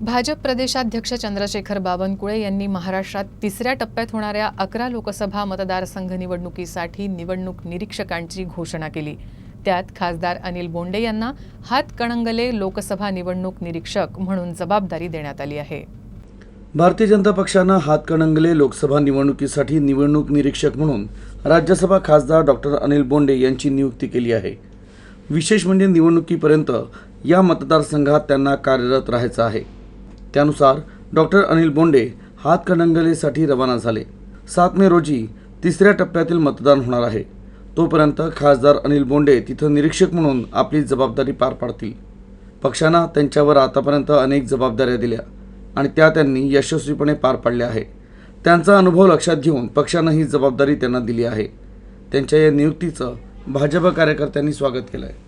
भाजप प्रदेशाध्यक्ष चंद्रशेखर बावनकुळे यांनी महाराष्ट्रात तिसऱ्या टप्प्यात होणाऱ्या अकरा लोकसभा मतदारसंघ निवडणुकीसाठी निवडणूक निरीक्षकांची घोषणा केली. त्यात खासदार अनिल बोंडे यांना हातकणंगले लोकसभा निवडणूक निरीक्षक म्हणून जबाबदारी देण्यात आली आहे. भारतीय जनता पक्षानं हातकणंगले लोकसभा निवडणुकीसाठी निवडणूक निरीक्षक म्हणून राज्यसभा खासदार डॉक्टर अनिल बोंडे यांची नियुक्ती केली आहे. विशेष म्हणजे निवडणुकीपर्यंत या मतदारसंघात त्यांना कार्यरत राहायचं आहे. त्यानुसार डॉक्टर अनिल बोंडे हातकणंगलेसाठी रवाना झाले. सात मे रोजी तिसऱ्या टप्प्यातील मतदान होणार आहे. तोपर्यंत खासदार अनिल बोंडे तिथं निरीक्षक म्हणून आपली जबाबदारी पार पाडतील. पक्षानं त्यांच्यावर आतापर्यंत अनेक जबाबदाऱ्या दिल्या आणि त्या त्यांनी यशस्वीपणे पार पाडल्या आहे. त्यांचा अनुभव लक्षात घेऊन पक्षानं ही जबाबदारी त्यांना दिली आहे. त्यांच्या या नियुक्तीचं भाजप कार्यकर्त्यांनी स्वागत केलं आहे